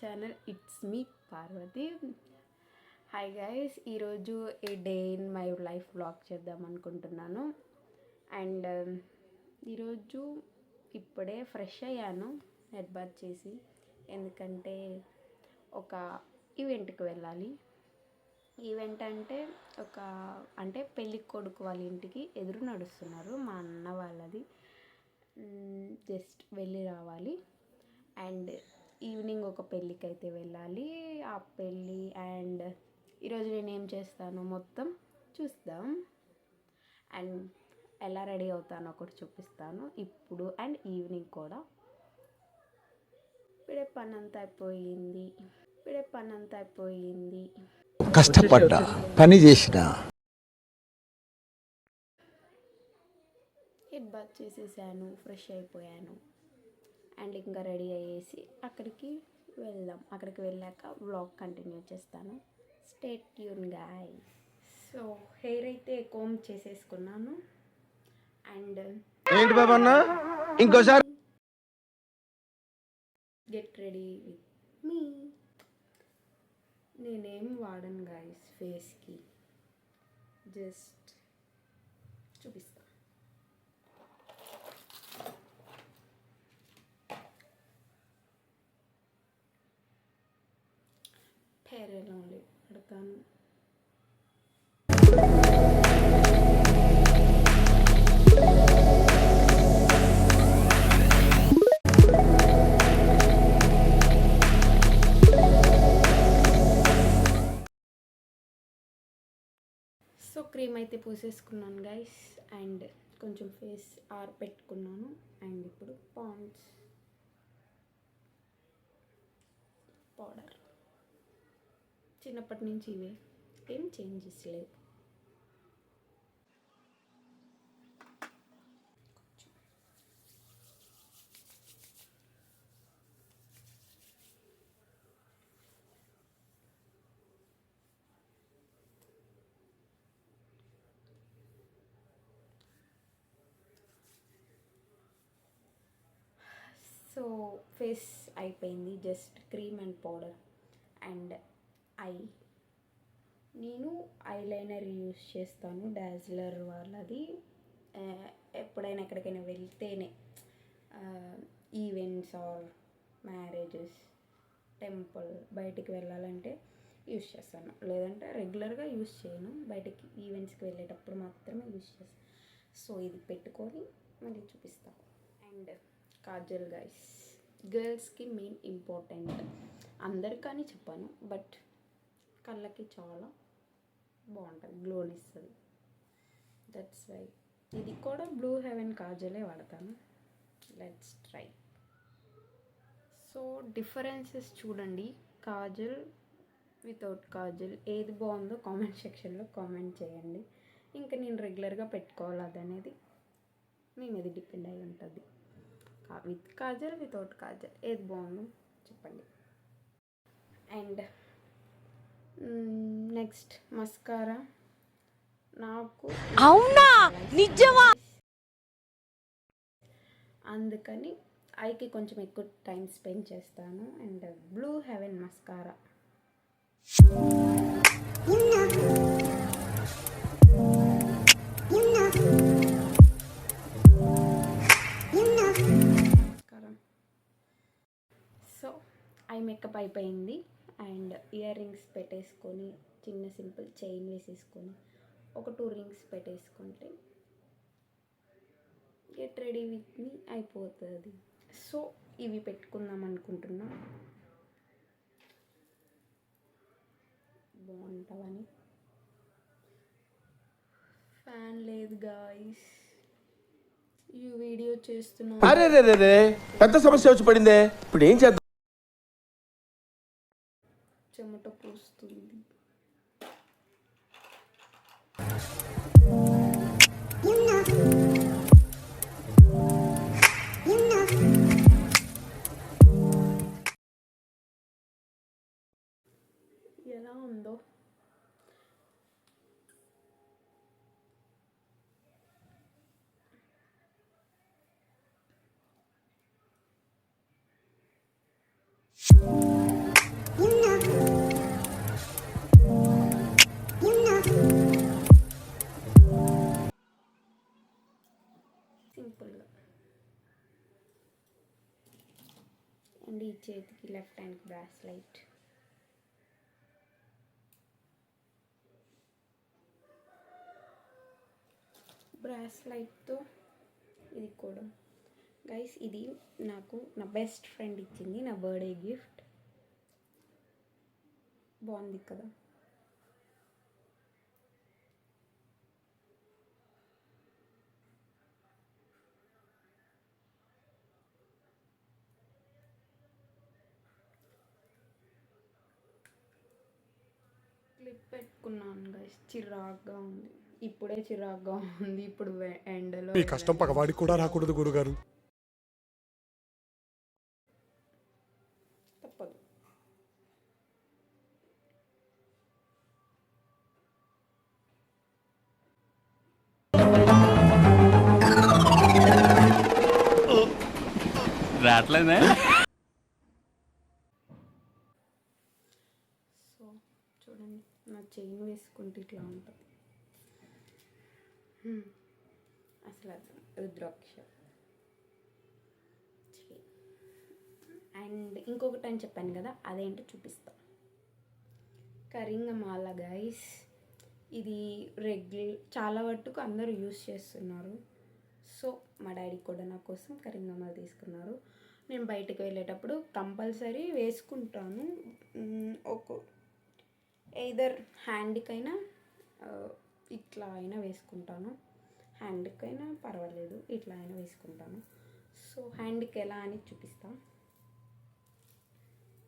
Channel it's me Parvathi hi guys ఈరోజు a day in my life blog చేద్దాం అనుకుంటున్నాను. And um, ఈరోజు ఇప్పుడే ఫ్రెష్ అయ్యాను హెడ్ బాత్ చేసి. ఎందుకంటే ఒక ఈవెంట్కి వెళ్ళాలి. ఈవెంట్ అంటే ఒక అంటే పెళ్ళి కొడుకు వాళ్ళ ఇంటికి ఎదురు నడుస్తున్నారు మా అన్న వాళ్ళది. Mm, జస్ట్ వెళ్ళి రావాలి. అండ్ ఈవినింగ్ ఒక పెళ్ళికి అయితే వెళ్ళాలి. ఆ పెళ్ళి అండ్ ఈరోజు నేను ఏం చేస్తాను మొత్తం చూద్దాం అండ్ ఎలా రెడీ అవుతానో ఒకటి చూపిస్తాను. ఇప్పుడు అండ్ ఈవినింగ్ కూడా. ఇప్పుడే పని అంతా అయిపోయింది. ఇప్పుడే పని అంతా అయిపోయింది. కష్టపడ్డా పని చేసిన? హెడ్ బాత్ చేసేసాను ఫ్రెష్ అయిపోయాను. అండ్ ఇంకా రెడీ అయ్యేసి అక్కడికి వెళ్దాం. అక్కడికి వెళ్ళాక వ్లాగ్ కంటిన్యూ చేస్తాను. Stay tuned guys so hair అయితే కోమ్ చేసేసుకున్నాను. అండ్ ఏంటి బాబా ఇంకోసారి గెట్ రెడీ విత్ మీ నేనేం వాడను గాయస్ ఫేస్కి జస్ట్ చూపిస్తా. ఫేర్ ఎలా ఉంది సో క్రీమ్ అయితే పూసేసుకున్నాను గైస్ అండ్ కొంచెం ఫేస్ ఆర్ పెట్టుకున్నాను. అండ్ ఇప్పుడు పాండ్స్. పౌడర్. చిన్నప్పటి నుంచి ఇవే. ఏం చేంజెస్ లేవు. సో ఫేస్ అయిపోయింది just cream and powder and eye. నేను ఐలైనర్ యూస్ చేస్తాను డాజ్లర్ వాళ్ళది. ఎప్పుడైనా ఎక్కడికైనా వెళ్తేనే ఈవెంట్స్ ఆర్ మ్యారేజెస్ టెంపుల్ బయటికి వెళ్ళాలంటే యూస్ చేస్తాను. లేదంటే రెగ్యులర్గా యూస్ చేయను. బయటికి ఈవెంట్స్కి వెళ్ళేటప్పుడు మాత్రమే యూస్ చేస్తాను సో ఇది పెట్టుకొని మళ్ళీ చూపిస్తాను అండ్ కాజల్ గైస్ గర్ల్స్కి మెయిన్ ఇంపార్టెంట్. అందరికని చెప్పాను బట్ కళ్ళకి చాలా బాగుంటుంది గ్లోని ఇస్తుంది దట్స్ వై ఇది కూడా బ్లూ హెవెన్ కాజలే వాడతాను. లెట్స్ ట్రై సో డిఫరెన్సెస్ చూడండి. కాజల్ వితౌట్ కాజల్ ఏది బాగుందో కామెంట్ సెక్షన్లో కామెంట్ చేయండి. ఇంకా నేను రెగ్యులర్గా పెట్టుకోవాలి అదనేది? మీ మీద డిపెండ్ అయి ఉంటుంది. With kajal without kajal. ఏది బాగుందో చెప్పండి. And next mascara. నాకు అవునా? నిజమా? అందుకని ఐకి కొంచెం ఎక్కువ టైం స్పెండ్ చేస్తాను. And Blue Heaven mascara. So eye makeup అయిపోయింది. అండ్ ఇయర్ రింగ్స్ పెట్టేసుకొని చిన్న సింపుల్ చైన్ వేసేసుకొని ఒక టూ రింగ్స్ పెట్టేసుకుంటే గెట్ రెడీ విత్ మీ అయిపోతుంది. సో ఇవి పెట్టుకుందాం అనుకుంటున్నా. బాగుంటావని. ఫ్యాన్ లేదు గాయస్. ఈ వీడియో చేస్తున్నా అరే రే రే పెద్ద సమస్య వచ్చి పడిందే. ఇప్పుడు ఏం చేద్దాం? సింపుల్గా అండ్ ఈ చేతికి లెఫ్ట్ హ్యాండ్ బ్రాస్లైట్ బ్రాస్లైట్తో ఇది కూడా గైస్ ఇది నాకు నా బెస్ట్ ఫ్రెండ్ ఇచ్చింది నా బర్త్డే గిఫ్ట్ బాగుంది కదా? క్లిప్ పెట్టుకున్నాను గైస్ చిరాగ్గా ఉంది. ఇప్పుడే చిరాగ్గా ఉంది ఇప్పుడు ఎండలో కష్టం పగవాడికి కూడా రాకూడదు గురుగారు. రావట్లేదే? సో చూడండి నా చైన్ వేసుకుంటే ఇట్లా ఉంటుంది. అసలు అసలు రుద్రాక్ష. అండ్ ఇంకొకటి అని చెప్పాను కదా అదేంటో చూపిస్తా. కరింగమాల గైస్ ఇది రెగ్యులర్ చాలా వరకు అందరూ యూస్ చేస్తున్నారు. సో మా డాడీ కూడా నా కోసం కరింగమాల తీసుకున్నారు. నేను బయటకు వెళ్ళేటప్పుడు కంపల్సరీ వేసుకుంటాను. ఒక ఎయిదర్ హ్యాండ్కైనా ఇట్లా అయినా వేసుకుంటాను. హ్యాండ్కైనా పర్వాలేదు ఇట్లా అయినా వేసుకుంటాను. సో హ్యాండ్కి ఎలా అని చూపిస్తా.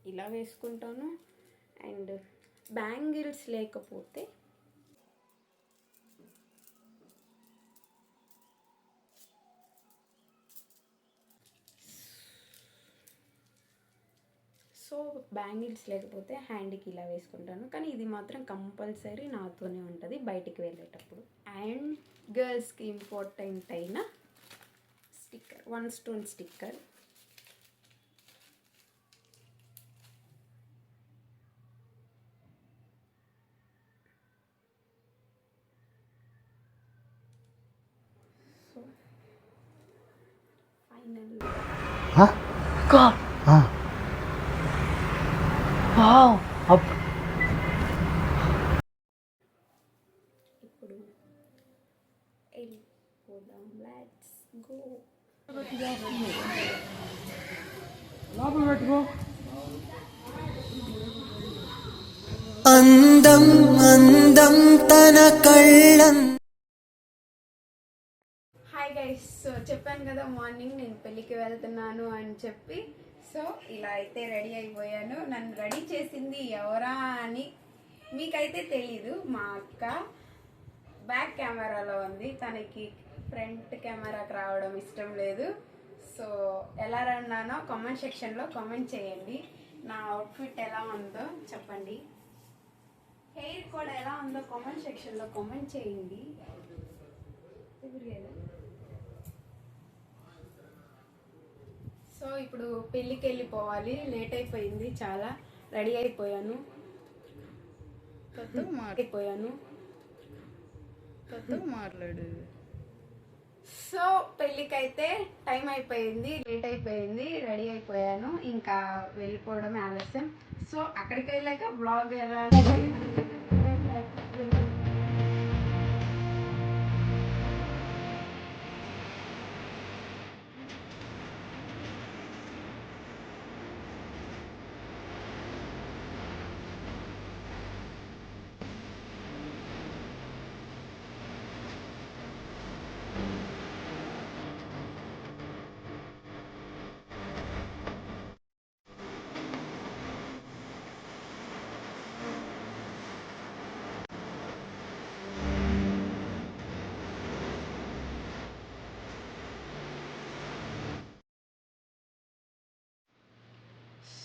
ఇలా వేసుకుంటాను. అండ్ బ్యాంగిల్స్ లేకపోతే సో బ్యాంగిల్స్ లేకపోతే హ్యాండ్కి ఇలా వేసుకుంటాను. కానీ ఇది మాత్రం కంపల్సరీ నాతోనే ఉంటుంది బయటికి వెళ్ళేటప్పుడు. అండ్ గర్ల్స్కి ఇంపార్టెంట్ అయిన sticker one stone sticker. So final. Up. ఇప్పుడు వెళ్ళిపోదాం లెట్స్ గో అందం అందం తన కళ్ళం హాయ్ గైస్ సో చెప్పాను కదా మార్నింగ్ నేను పెళ్ళికి వెళ్తున్నాను అని చెప్పి సో ఇలా అయితే రెడీ అయిపోయాను. నన్ను రెడీ చేసింది ఎవరా అని మీకైతే తెలీదు. మా అక్క బ్యాక్ కెమెరాలో ఉంది. తనకి ఫ్రంట్ కెమెరాకి రావడం ఇష్టం లేదు. సో ఎలా రన్నానో కామెంట్ సెక్షన్లో కామెంట్ చేయండి. నా అవుట్ఫిట్ ఎలా ఉందో చెప్పండి. హెయిర్ కూడా ఎలా ఉందో కామెంట్ సెక్షన్లో కామెంట్ చేయండి ఎవరు లేదా సో ఇప్పుడు పెళ్ళికి వెళ్ళిపోవాలి లేట్ అయిపోయింది చాలా రెడీ అయిపోయాను. అయిపోయాను. మాట్లాడు. సో పెళ్ళికైతే టైం అయిపోయింది లేట్ అయిపోయింది రెడీ అయిపోయాను. ఇంకా వెళ్ళిపోవడమే ఆలస్యం. సో అక్కడికి వెళ్ళాక బ్లాగ్ ఎలా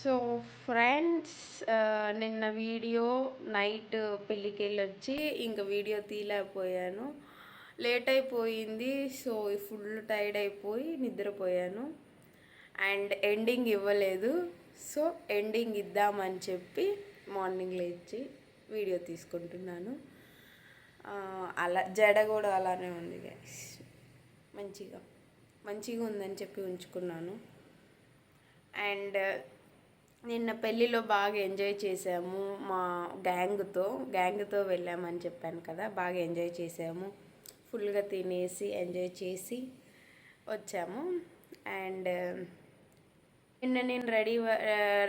సో ఫ్రెండ్స్ uh, నిన్న వీడియో నైట్ పెళ్ళికి వెళ్ళి వచ్చి ఇంకా వీడియో తీయలేకపోయాను. లేట్ అయిపోయింది సో ఫుల్ టైర్డ్ అయిపోయి నిద్రపోయాను. అండ్ ఎండింగ్ ఇవ్వలేదు సో ఎండింగ్ ఇద్దామని చెప్పి మార్నింగ్ లేచి వీడియో తీసుకుంటున్నాను. అలా జడ కూడా అలానే ఉంది గైస్ మంచిగా మంచిగా ఉందని చెప్పి ఉంచుకున్నాను. అండ్ నిన్న పెళ్ళిలో బాగా ఎంజాయ్ చేసాము మా గ్యాంగ్తో గ్యాంగ్తో వెళ్ళామని చెప్పాను కదా బాగా ఎంజాయ్ చేసాము ఫుల్గా తినేసి ఎంజాయ్ చేసి వచ్చాము. అండ్ నిన్న నేను రెడీ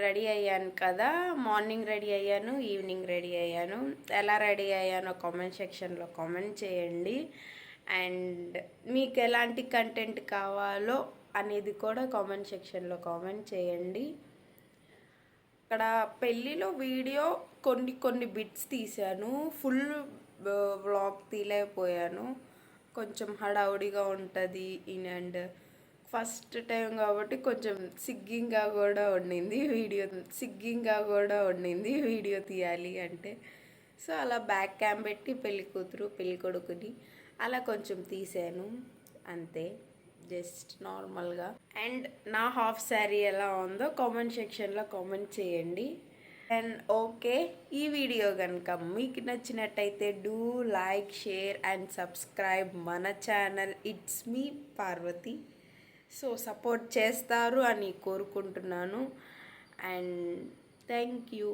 రెడీ అయ్యాను కదా మార్నింగ్ రెడీ అయ్యాను ఈవినింగ్ రెడీ అయ్యాను. ఎలా రెడీ అయ్యానో కామెంట్ సెక్షన్లో కామెంట్ చేయండి. అండ్ మీకు ఎలాంటి కంటెంట్ కావాలో అనేది కూడా కామెంట్ సెక్షన్లో కామెంట్ చేయండి. అక్కడ పెళ్ళిలో వీడియో కొన్ని కొన్ని బిట్స్ తీశాను. ఫుల్ వ్లాగ్ తీయలేకపోయాను. కొంచెం హడావుడిగా ఉంటుంది ఇన్ అండ్ ఫస్ట్ టైం కాబట్టి కొంచెం సిగ్గింగ్గా కూడా ఉండింది వీడియో సిగ్గింగ్గా కూడా ఉండింది వీడియో తీయాలి అంటే. సో అలా బ్యాక్ క్యామ్ పెట్టి పెళ్ళి కూతురు పెళ్ళి కొడుకుని అలా కొంచెం తీసాను అంతే. జస్ట్ నార్మల్గా అండ్ నా హాఫ్ శారీ ఎలా ఉందో కామెంట్ సెక్షన్లో కామెంట్ చేయండి. అండ్ ఓకే ఈ వీడియో కనుక మీకు నచ్చినట్టయితే do like share and subscribe మన channel it's me Parvathi so support చేస్తారు అని కోరుకుంటున్నాను. And thank you